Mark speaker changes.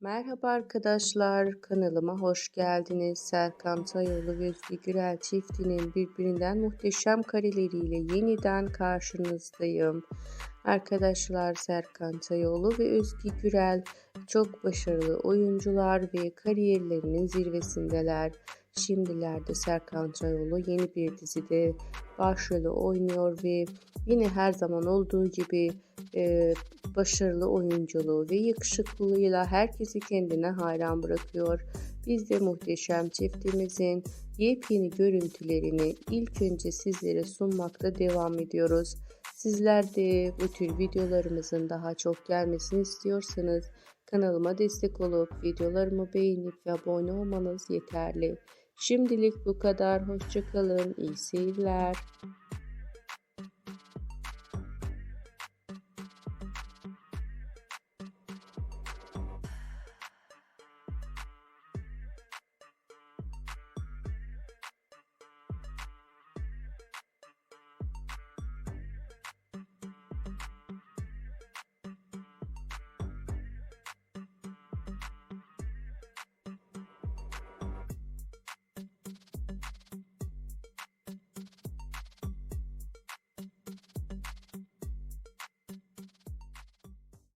Speaker 1: Merhaba arkadaşlar, kanalıma hoş geldiniz. Serkan Tayoğlu ve Özge Gürel çiftinin birbirinden muhteşem kareleriyle yeniden karşınızdayım. Arkadaşlar Serkan Tayoğlu ve Özge Gürel çok başarılı oyuncular ve kariyerlerinin zirvesindeler. Şimdilerde Serkan Çayoğlu yeni bir dizide başrolü oynuyor ve yine her zaman olduğu gibi e, başarılı oyunculuğu ve yakışıklılığıyla herkesi kendine hayran bırakıyor. Biz de muhteşem çiftimizin yepyeni görüntülerini ilk önce sizlere sunmakta devam ediyoruz. Sizler de bu tür videolarımızın daha çok gelmesini istiyorsanız kanalıma destek olup videolarımı beğenip ve abone olmanız yeterli. Şimdilik bu kadar. Hoşçakalın. İyi seyirler.